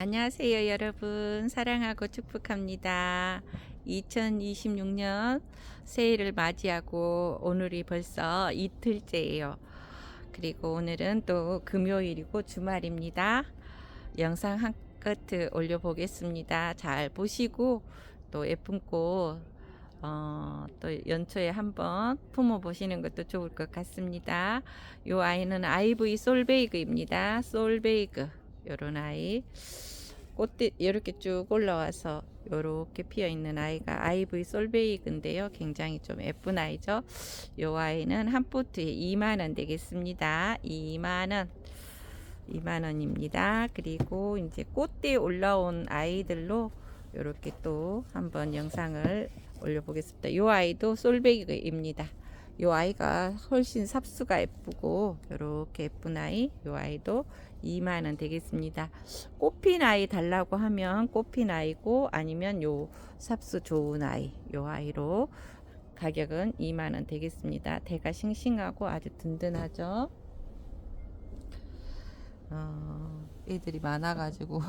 안녕하세요, 여러분. 사랑하고 축복합니다. 2026년 새해를 맞이하고 오늘이 벌써 이틀째예요. 그리고 오늘은 또 금요일이고 주말입니다. 영상 한 커트 올려보겠습니다. 잘 보시고 또 꽃, 어, 또 연초에 한번 품어 보시는 것도 좋을 것 같습니다. 이 아이는 아이브이 솔베이그입니다. 솔베이그. 요런 아이. 꽃들 이렇게 쭉 올라와서 이렇게 피어 있는 아이가 아이브이 솔베이그인데요. 굉장히 좀 예쁜 아이죠. 요 아이는 한 포트에 2만 원 되겠습니다. 2만 원. 2만 원입니다. 그리고 이제 꽃대 올라온 아이들로 이렇게 또 한번 영상을 올려보겠습니다. 요 아이도 솔베이그입니다. 요 아이가 훨씬 삽수가 예쁘고 이렇게 예쁜 아이 요 아이도 2만 원 되겠습니다. 꽃핀 아이 달라고 하면 꽃핀 아이고 아니면 요 삽수 좋은 아이 요 아이로 가격은 2만 원 되겠습니다. 대가 싱싱하고 아주 든든하죠. 어, 애들이 많아 가지고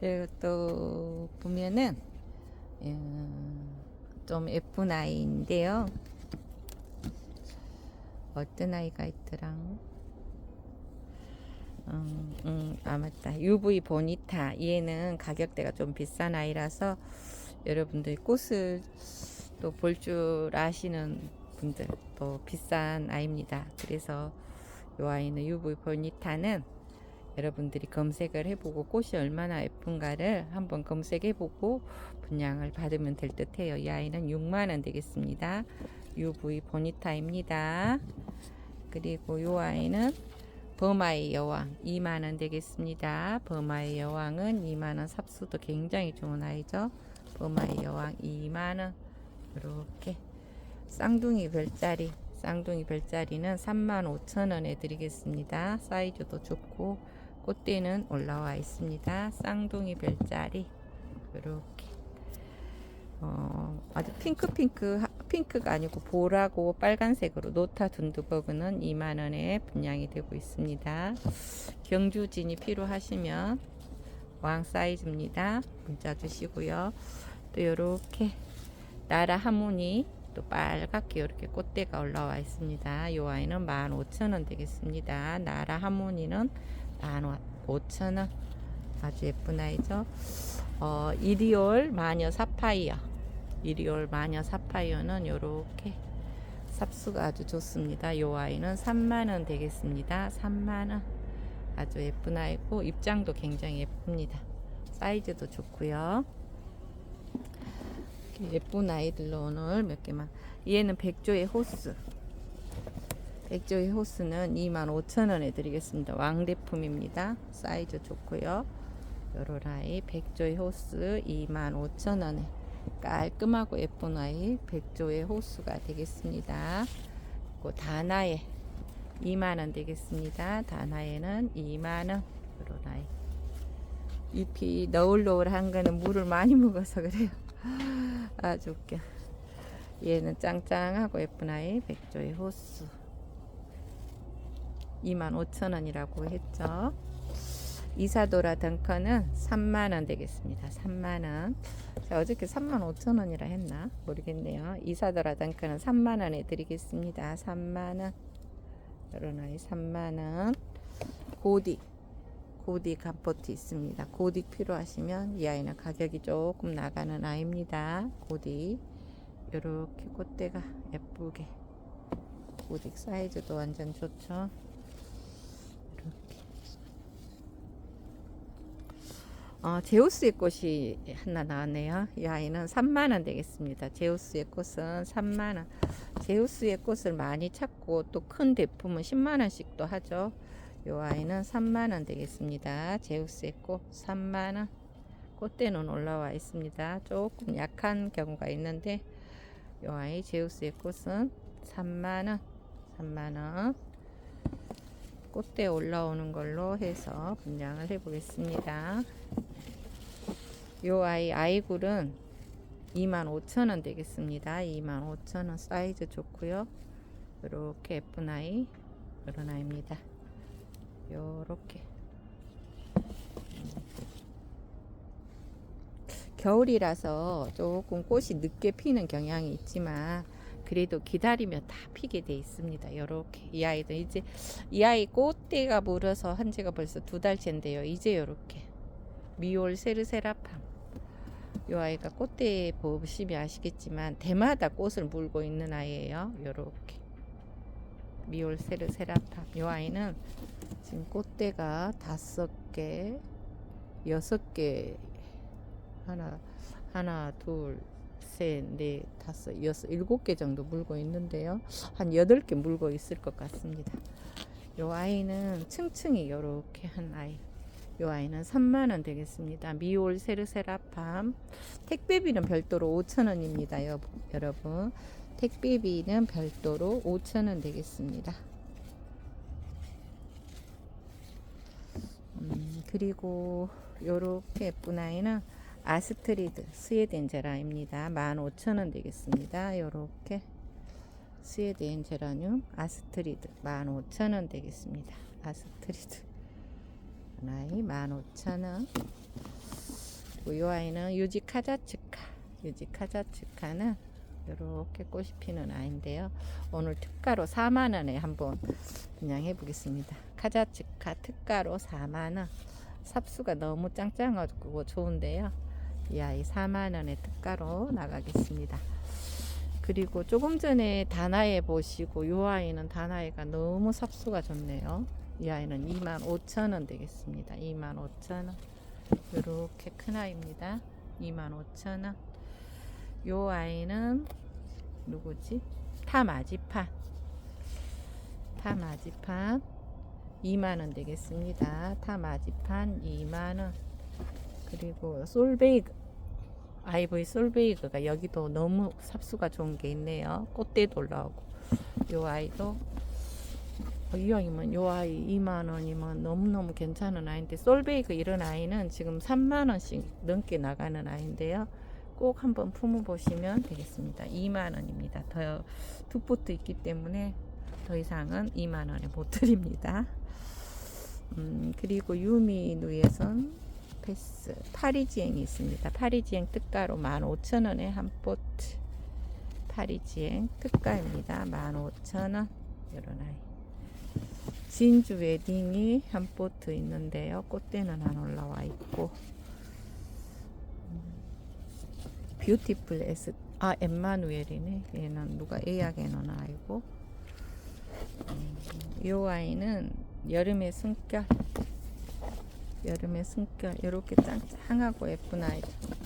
그리고 또 보면은 음, 좀 예쁜 아이인데요. 어떤 아이가 있더라? 음, 음, 아 맞다. UV 보니타. 얘는 가격대가 좀 비싼 아이라서 여러분들 꽃을 또 볼 줄 아시는 분들 또 비싼 아이입니다. 그래서 이 아이는 UV 보니타는 여러분들이 검색을 해보고 꽃이 얼마나 예쁜가를 한번 검색해보고 분양을 받으면 될 듯해요. 이 아이는 6만원 되겠습니다. UV 보니타입니다. 그리고 이 아이는 버마의 여왕 2만원 되겠습니다. 버마의 여왕은 2만원 삽수도 굉장히 좋은 아이죠. 버마의 여왕 2만원 이렇게 쌍둥이 별자리 쌍둥이 별자리는 35,000원에 드리겠습니다. 사이즈도 좋고 꽃대는 올라와 있습니다. 쌍둥이 별자리 이렇게 어, 아주 핑크핑크 핑크가 아니고 보라고 빨간색으로 노타 둔두버그는 2만원에 분양이 되고 있습니다. 경주진이 필요하시면 왕 사이즈입니다. 문자 주시고요. 또 이렇게 나라 하모니 또 빨갛게 이렇게 꽃대가 올라와 있습니다. 이 아이는 15,000원 되겠습니다. 나라 하모니는 15,000원 아주 예쁜 아이죠. 어, 이리올 마녀 사파이어 이리올 마녀 사파이어는 이렇게 삽수가 아주 좋습니다. 이 아이는 3만원 되겠습니다. 3만원 아주 예쁜 아이고 입장도 굉장히 예쁩니다. 사이즈도 좋고요. 예쁜 아이들로 오늘 몇 개만 얘는 백조의 호스 백조의 호스는 25,000원에 드리겠습니다. 왕대품입니다. 사이즈 좋고요. 요런 아이 백조의 호스 25,000원에 깔끔하고 예쁜 아이 백조의 호수가 되겠습니다. 그 다나에 2만원 되겠습니다. 다나에는 2만원 요런 아이 잎이 너울너울한 거는 물을 많이 먹어서 그래요. 아주 웃겨. 얘는 짱짱하고 예쁜 아이 백조의 호수 25,000원이라고 했죠. 이사도라 덩커는 3만원 되겠습니다. 3만원. 자, 어저께 35,000원이라 했나? 모르겠네요. 이사도라 덩커는 3만원에 드리겠습니다. 3만원. 이런 아이 3만원. 고딕. 고딕 간포트 있습니다. 고딕 필요하시면 이 아이는 가격이 조금 나가는 아이입니다. 고딕. 이렇게 꽃대가 예쁘게. 고딕 사이즈도 완전 좋죠. 이렇게. 어, 제우스의 꽃이 하나 나왔네요. 이 아이는 3만원 되겠습니다. 제우스의 꽃은 3만원. 제우스의 꽃을 많이 찾고 또 큰 대품은 10만원씩도 하죠. 이 아이는 3만원 되겠습니다. 제우스의 꽃 3만원. 꽃대는 올라와 있습니다. 조금 약한 경우가 있는데 이 아이 제우스의 꽃은 3만원. 3만원. 꽃대 올라오는 걸로 해서 분양을 해 보겠습니다. 요 아이 아이굴은 25,000원 되겠습니다. 25,000원 사이즈 좋고요. 이렇게 예쁜 아이 이런 아이입니다. 요렇게 겨울이라서 조금 꽃이 늦게 피는 경향이 있지만 그래도 기다리면 다 피게 돼 있습니다. 요렇게 이 아이도 이제 이 아이 꽃대가 물어서 한 지가 벌써 두 달째인데요. 이제 요렇게 미올 세르세라팜 요 아이가 꽃대 보시면 아시겠지만 대마다 꽃을 물고 있는 아이예요. 요렇게 미올 세르 세라팜 요 아이는 지금 꽃대가 다섯 개, 여섯 개 하나 하나 둘 셋, 넷, 다섯, 여섯, 일곱 개 정도 물고 있는데요. 한 여덟 개 물고 있을 것 같습니다. 요 아이는 층층이 요렇게 한 아이. 요 아이는 3만 원 되겠습니다. 미올 세르세라팜. 택배비는 별도로 5천 원입니다, 여러분. 택배비는 별도로 5천 원 되겠습니다. 음, 그리고 요렇게 예쁜 아이는 아스트리드 스웨덴 제라입니다. 15,000원 되겠습니다. 요렇게 스웨덴 제라늄 아스트리드 15,000원 되겠습니다. 아스트리드 나이 15,000원 이 아이는 유지 카자츠카 유지 카자츠카는 이렇게 꽃이 피는 아이인데요. 오늘 특가로 4만원에 한번 분양해 보겠습니다. 카자츠카 특가로 4만원 삽수가 너무 짱짱하고 좋은데요. 이 아이 4만원의 특가로 나가겠습니다. 그리고 조금 전에 다나에 보시고 이 아이는 다나에가 너무 삽수가 좋네요. 이 아이는 2만 5천원 되겠습니다. 2만 5천원 이렇게 큰 아이입니다. 2만 5천원 이 아이는 누구지? 타마지판 타마지판 2만원 되겠습니다. 타마지판 2만원 그리고 솔베이그 아이보이 솔베이그가 여기도 너무 삽수가 좋은 게 있네요. 꽃대도 올라오고 요 아이도 어, 이왕이면 요 아이 2만 원이면 너무너무 괜찮은 아이인데 솔베이그 이런 아이는 지금 3만 원씩 넘게 나가는 아이인데요. 꼭 한번 품어 보시면 되겠습니다. 2만 원입니다. 더 두 포트 있기 때문에 더 이상은 2만 원에 못 드립니다. 음, 그리고 유미 누에선 패스 파리지행이 있습니다. 파리지행 특가로 15,000원에 한 포트 파리지행 특가입니다. 15,000원 이런 아이 진주 웨딩이 한 포트 있는데요. 꽃대는 안 올라와 있고. 음, 뷰티풀 에스 아 엠마누엘이네. 얘는 누가 예약해 놓은 아이고. 음, 이 아이는 여름의 숨결 여름의 숨결 이렇게 짱짱하고 예쁜 아이.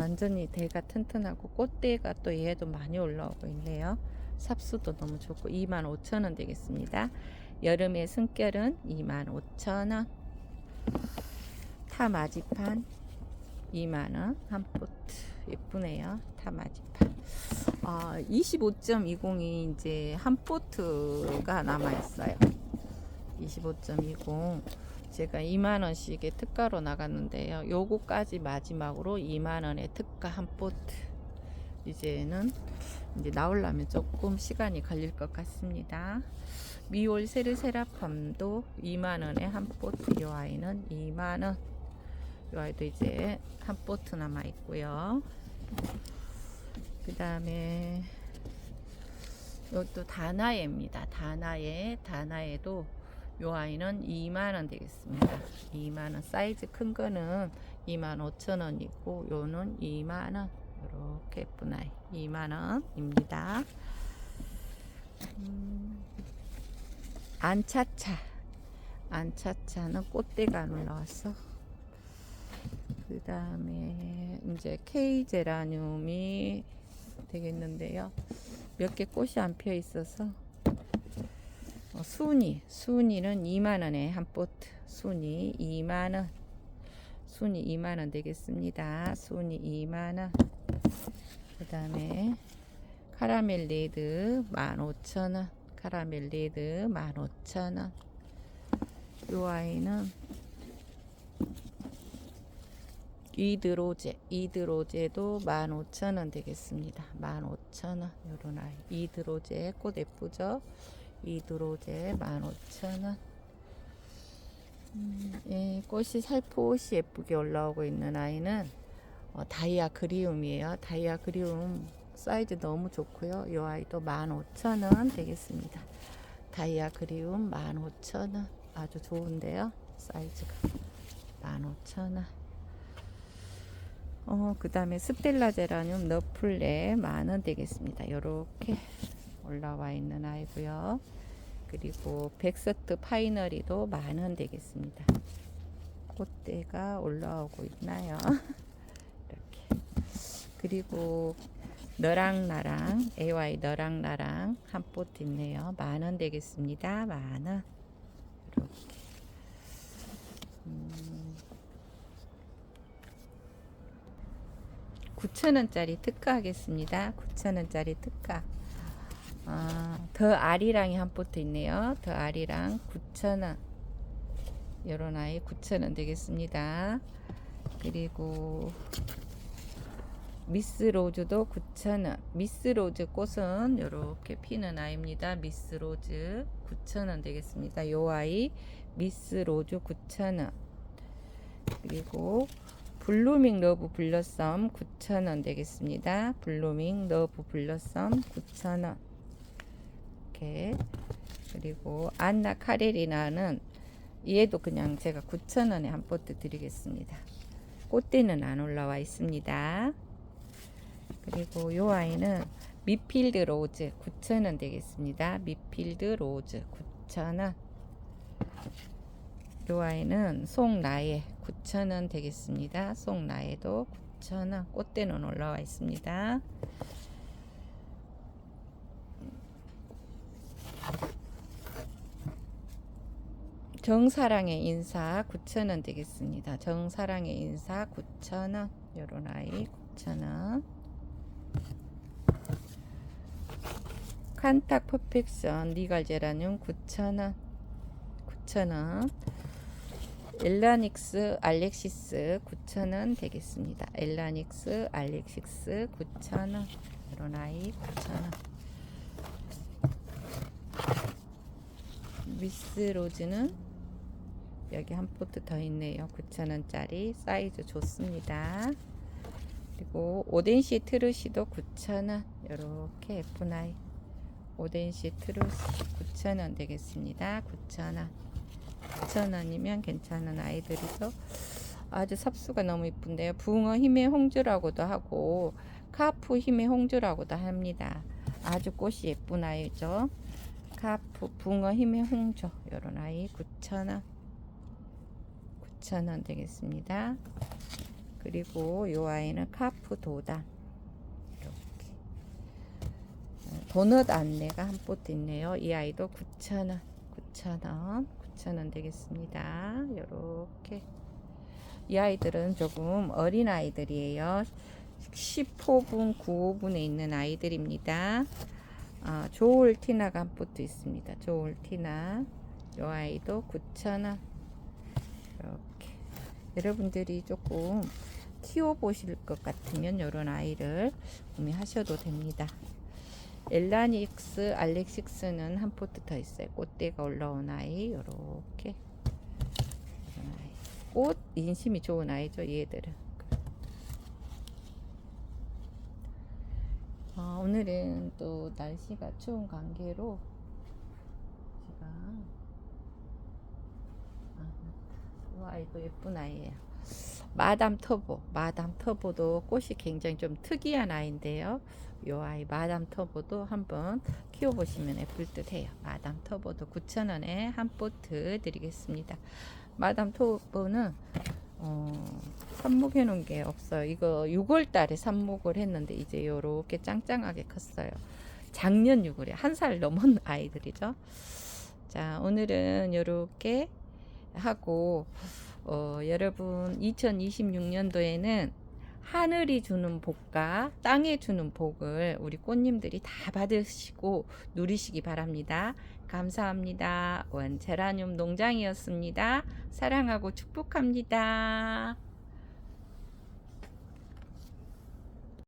완전히 대가 튼튼하고 꽃대가 또 얘도 많이 올라오고 있네요. 삽수도 너무 좋고 25,000원 되겠습니다 여름의 숨결은 25,000원. 타마지판 2만원. 한 포트. 예쁘네요. 타마지판. 아, 25.20이 이제 한 포트가 남아있어요. 25.20 제가 2만원씩의 특가로 나갔는데요. 요거까지 마지막으로 2만원의 특가 한 포트. 이제는 이제 나오려면 조금 시간이 걸릴 것 같습니다 미올 세르세라팜도 2만원에 한 포트 요 아이는 2만원. 요 아이도 이제 한 포트 남아 있고요. 그 다음에 이것도 다나에입니다. 다나에 다나에도 요 아이는 2만원 되겠습니다. 2만원 사이즈 큰 거는 2만 5천원이고 요는 2만원. 이렇게 예쁜 아이. 2만원입니다. 음, 안차차. 안차차는 꽃대가 안 올라왔어. 그 다음에 이제 K 제라늄이 되겠는데요. 몇 개 꽃이 안 피어 있어서. 어, 순이 순이는 2만원에 한 포트. 순이 2만원. 순이 2만원 되겠습니다. 순이 2만원. 그 다음에 카라멜 레드 15,000원 카라멜 레드 15,000원. 요 아이는 이드로제 이드로제도 15,000원 되겠습니다. 15,000원 요런 아이. 이드로제 꽃 예쁘죠? 이드로제 15,000원. 음, 예, 꽃이 살포시 예쁘게 올라오고 있는 아이는 어, 다이아 그리움이에요. 다이아 그리움 사이즈 너무 좋고요. 이 아이도 15,000원 되겠습니다. 다이아 그리움 15,000원 아주 좋은데요. 사이즈가 15,000원. 어, 그 다음에 스텔라 제라늄 너플레 만원 되겠습니다. 요렇게 올라와 있는 아이고요. 그리고 백서트 파이너리도 만원 되겠습니다. 꽃대가 올라오고 있나요? 이렇게. 그리고 너랑 나랑 AY 너랑 나랑 한 포트 있네요. 만 원 되겠습니다. 만 원. 이렇게. 음. 9,000원짜리 특가 하겠습니다. 9,000원짜리 특가. 아, 더 아리랑이 한 포트 있네요. 더 아리랑 9,000원. 요런 아이 9,000원 되겠습니다. 그리고 미스 로즈도 9,000원. 미스 로즈 꽃은 요렇게 피는 아이입니다. 미스 로즈 9,000원 되겠습니다. 요 아이 미스 로즈 9,000원. 그리고 블루밍 러브 블러썸 9,000원 되겠습니다. 블루밍 러브 블러썸 9,000원. 이렇게. 그리고 안나 카레리나는 얘도 그냥 제가 9,000원에 한 포트 드리겠습니다. 꽃대는 안 올라와 있습니다. 그리고 요 아이는 미필드 로즈 9,000원 되겠습니다. 미필드 로즈 9,000원. 요 아이는 송나예 9,000원 되겠습니다. 송나예도 9,000원. 꽃대는 올라와 있습니다. 정사랑의 인사 9,000원 되겠습니다. 정사랑의 인사 9,000원. 요런 아이 9,000원. 칸탁 퍼펙션 리갈 제라늄 9,000원. 9,000원. 엘라닉스 알렉시스 9,000원 되겠습니다. 엘라닉스 알렉시스 9,000원. 이런 아이 9,000원. 미스 로즈는 여기 한 포트 더 있네요. 9,000원짜리 사이즈 좋습니다. 그리고 오덴시 트루시도 9,000원. 이렇게 예쁜 아이. 오덴시 트루시 9,000원 되겠습니다. 9,000원. 9,000원이면 괜찮은 아이들이죠. 아주 삽수가 너무 이쁜데요. 붕어 힘의 홍주라고도 하고 카프 힘의 홍주라고도 합니다. 아주 꽃이 예쁜 아이죠. 카프 붕어 힘의 홍조 요런 아이 9,000원 9,000원 되겠습니다. 그리고 요 아이는 카프 도단 이렇게 어, 도넛 안내가 한 포트 있네요. 이 아이도 9,000원 9,000원 9,000원 되겠습니다. 요렇게 이 아이들은 조금 어린 아이들이에요. 10호분, 9호분에 있는 아이들입니다. 아, 조울 티나가 한 포트 있습니다. 조울 티나. 요 아이도 9,000원. 이렇게. 여러분들이 조금 키워보실 것 같으면 요런 아이를 구매하셔도 됩니다. 엘라닉스 알렉식스는 한 포트 더 있어요. 꽃대가 올라온 아이. 요렇게. 꽃 인심이 좋은 아이죠. 얘들은. 어, 오늘은 또 날씨가 추운 관계로 제가 아, 이 아이도 예쁜 아이예요. 마담 터보, 마담 터보도 꽃이 굉장히 좀 특이한 아이인데요. 이 아이 마담 터보도 한번 키워보시면 예쁠 듯해요. 마담 터보도 9,000원에 한 포트 드리겠습니다. 마담 터보는 어, 삽목해 놓은 게 없어요. 이거 6월 달에 삽목을 했는데 이제 요렇게 짱짱하게 컸어요. 작년 6월에 한 살 넘은 아이들이죠. 자, 오늘은 요렇게 하고 어, 여러분 2026년도에는 하늘이 주는 복과 땅에 주는 복을 우리 꽃님들이 다 받으시고 누리시기 바랍니다. 감사합니다. 원 제라늄 농장이었습니다. 사랑하고 축복합니다.